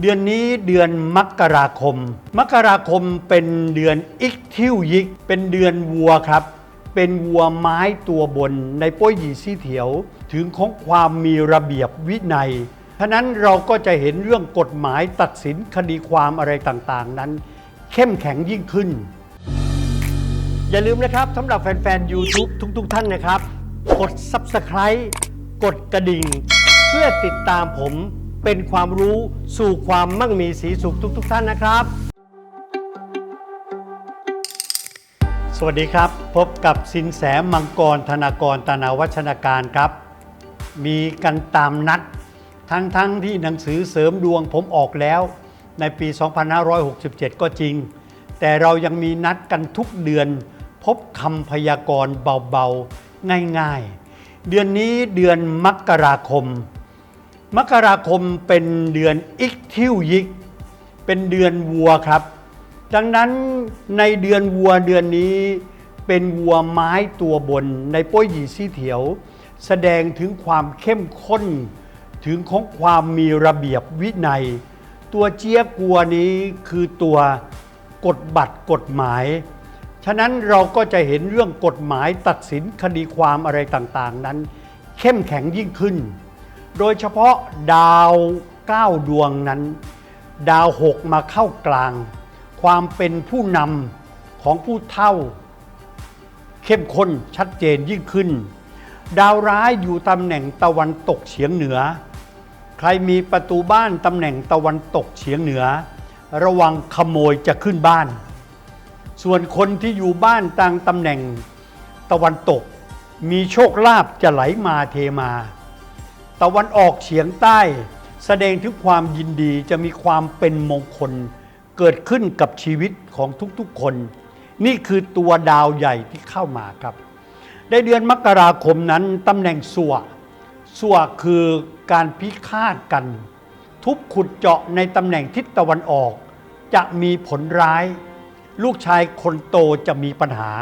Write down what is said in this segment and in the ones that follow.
เดือนนี้เดือนมกราคม มกราคมเป็นเดือนอิกทิวยิก เป็นเดือนวัวครับ เป็นวัวไม้ตัวบนในป้ยหยีซี่เถียว ถึงของความมีระเบียบวินัยฉะนั้นเราก็จะเห็นเรื่องกฎหมายตัดสินคดีความอะไรต่างๆ นั้น เข้มแข็งยิ่งขึ้น อย่าลืมนะครับสำหรับแฟนๆ YouTube ทุกๆ ท่านนะครับ กด Subscribe กดกระดิ่ง เพื่อติดตามผม เป็นความรู้สู่ความมั่งมีสีสุขทุกๆท่านนะครับ สวัสดีครับ พบกับสินแสมังกรธนากรตนาวัชนาการครับ มีกันตามนัด ทั้งๆทที่หนังสือเสริมดวงผมออกแล้ว ในปี 2567 ก็จริง แต่เรายังมีนัดกันทุกเดือน พบคำพยากรณ์เบาๆ ง่ายๆ เดือนนี้เดือนมกราคม มกราคมเป็นเดือนอิกทิวยิก เป็นเดือนวัวครับ ดังนั้นในเดือนวัวเดือนนี้เป็นวัวไม้ตัวบนในป้ยหยีซี่เถียว แสดงถึงความเข้มข้น ถึงของความมีระเบียบวินัย ตัวเจี๊ยกัวนี้คือตัวกฎบัตรกฎหมาย ฉะนั้นเราก็จะเห็นเรื่องกฎหมายตัดสินคดีความอะไรต่างๆนั้น เข้มแข็งยิ่งขึ้น โดยเฉพาะดาว 9 ดวงนั้น ดาว 6 มาเข้ากลาง ความเป็นผู้นำของผู้เท่า เข้มข้นชัดเจนยิ่งขึ้น ดาวร้ายอยู่ตำแหน่งตะวันตกเฉียงเหนือ ใครมีประตูบ้านตำแหน่งตะวันตกเฉียงเหนือ ระวังขโมยจะขึ้นบ้าน ส่วนคนที่อยู่บ้านต่างตำแหน่งตะวันตก มีโชคลาภจะไหลมาเทมา ตะวันออกเฉียงใต้ แสดงถึงความยินดีจะมีความเป็นมงคล เกิดขึ้นกับชีวิตของทุกๆคน นี่คือตัวดาวใหญ่ที่เข้ามาครับในเดือนมกราคมนั้นตำแหน่งสัวสัวคือการพิฆาตกัน ทุบขุดเจาะในตำแหน่งทิศตะวันออก จะมีผลร้าย ลูกชายคนโตจะมีปัญหา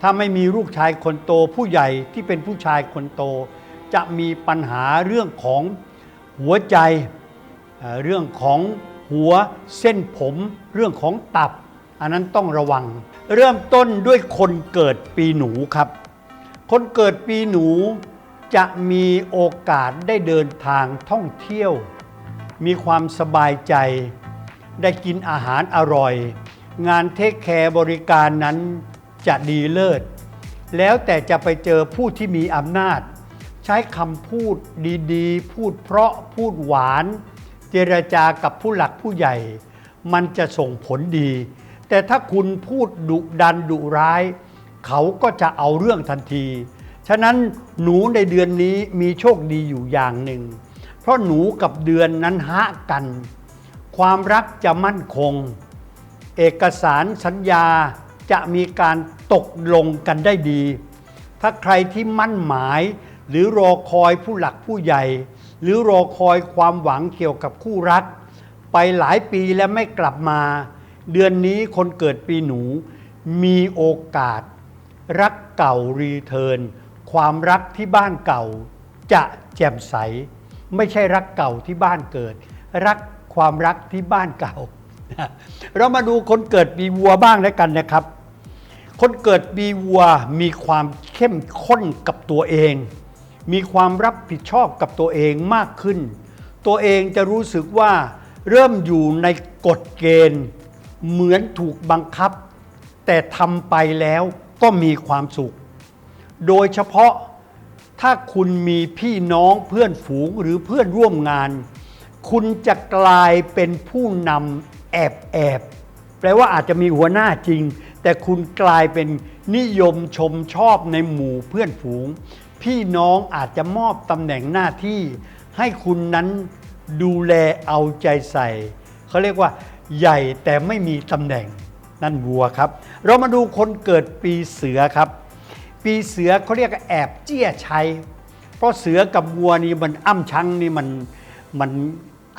ถ้าไม่มีลูกชายคนโตผู้ใหญ่ที่เป็นผู้ชายคนโต จะมีปัญหาเรื่องของหัวใจ เรื่องของหัวเส้นผม เรื่องของตับ อันนั้นต้องระวัง เริ่มต้นด้วยคนเกิดปีหนูครับ คนเกิดปีหนูจะมีโอกาสได้เดินทางท่องเที่ยว มีความสบายใจ ได้กินอาหารอร่อย งานเทคแคร์บริการนั้นจะดีเลิศ แล้วแต่จะไปเจอผู้ที่มีอำนาจ ใช้คำพูดดีๆ พูดเพราะพูดหวาน เจรจากับผู้หลักผู้ใหญ่ มันจะส่งผลดี แต่ถ้าคุณพูดดุดันดุร้าย เขาก็จะเอาเรื่องทันที ฉะนั้นหนูในเดือนนี้มีโชคดีอยู่อย่างหนึ่ง เพราะหนูกับเดือนนั้นหะกัน ความรักจะมั่นคง เอกสารสัญญาจะมีการตกลงกันได้ดี ถ้าใครที่มั่นหมาย หรือรอคอยผู้หลักผู้ใหญ่ หรือรอคอยความหวังเกี่ยวกับคู่รัก ไปหลายปีแล้วไม่กลับมา เดือนนี้คนเกิดปีหนู มีโอกาส รักเก่ารีเทิร์นความรักที่บ้านเก่า จะแจ่มใส ไม่ใช่รักเก่าที่บ้านเกิด รักความรักที่บ้านเก่า เรามาดูคนเกิดปีวัวบ้างแล้วกันนะครับคนเกิดปีวัวมีความเข้มข้นกับตัวเอง มีความรับผิดชอบกับตัวเองมากขึ้น ตัวเองจะรู้สึกว่าเริ่มอยู่ในกฎเกณฑ์ เหมือนถูกบังคับ แต่ทำไปแล้วก็มีความสุข โดยเฉพาะถ้าคุณมีพี่น้องเพื่อนฝูงหรือเพื่อนร่วมงาน คุณจะกลายเป็นผู้นำแอบแอบแปลว่าอาจจะมีหัวหน้าจริง แต่คุณกลายเป็นนิยมชมชอบในหมู่เพื่อนฝูง พี่น้องอาจจะมอบตำแหน่งหน้าที่ ให้คุณนั้นดูแลเอาใจใส่ เขาเรียกว่า ใหญ่แต่ไม่มีตำแหน่งนั่นวัวครับ เรามาดูคนเกิดปีเสือครับ ปีเสือเขาเรียกแอบเจี้ยชัย เพราะเสือกับวัวนี่มันอ้ำชังนี่มันมัน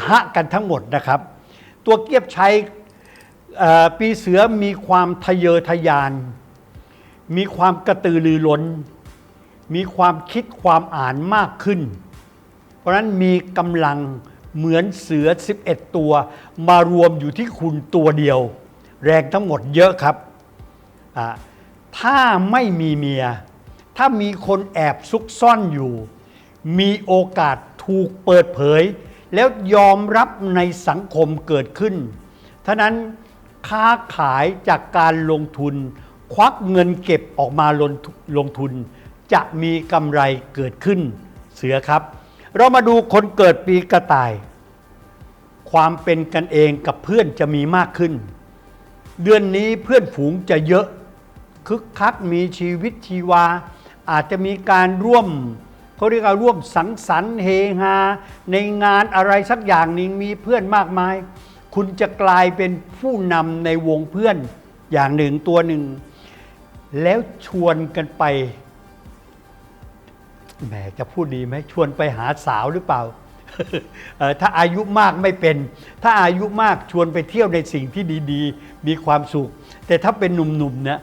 หะกันทั้งหมดนะครับ ตัวเกียบชัยปีเสือมีความทะเยอทะยาน มีความกระตือรือร้น มีความคิดความอ่านมากขึ้น เพราะฉะนั้นมีกำลังเหมือนเสือ 11 ตัว มารวมอยู่ที่คุณตัวเดียว แรงทั้งหมดเยอะครับ ถ้าไม่มีเมีย ถ้ามีคนแอบซุกซ่อนอยู่ มีโอกาสถูกเปิดเผย แล้วยอมรับในสังคมเกิดขึ้นท่านั้นค้าขายจากการลงทุน ควักเงินเก็บออกมาลงลงทุน จะมีกำไรเกิดขึ้นเสือครับ เรามาดูคนเกิดปีกระต่าย ความเป็นกันเองกับเพื่อนจะมีมากขึ้น เดือนนี้เพื่อนฝูงจะเยอะ คึกคักมีชีวิตชีวา อาจจะมีการร่วมเขาเรียกว่าร่วมสังสรรค์เฮฮาในงานอะไรสักอย่างหนึ่งมีเพื่อนมากมาย คุณจะกลายเป็นผู้นำในวงเพื่อนอย่างหนึ่งตัวหนึ่ง แล้วชวนกันไป แหมจะพูดดีไหมชวนไปหาสาวหรือเปล่า ถ้าอายุมากไม่เป็น ถ้าอายุมากชวนไปเที่ยวในสิ่งที่ดีๆ มีความสุข แต่ถ้าเป็นหนุ่มๆเนี่ย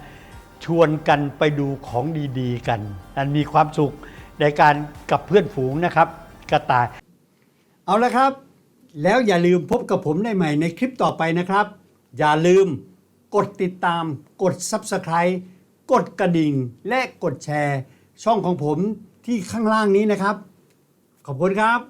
ชวนกันไปดูของดีๆกันอันมีความสุขในการกับเพื่อนฝูงนะครับ กระต่าย เอาละครับ แล้วอย่าลืมพบกับผมได้ใหม่ในคลิปต่อไปนะครับ อย่าลืมกดติดตาม กด Subscribe กดกระดิ่ง และกดแชร์ ช่องของผม ที่ข้างล่างนี้นะครับ ขอบคุณครับ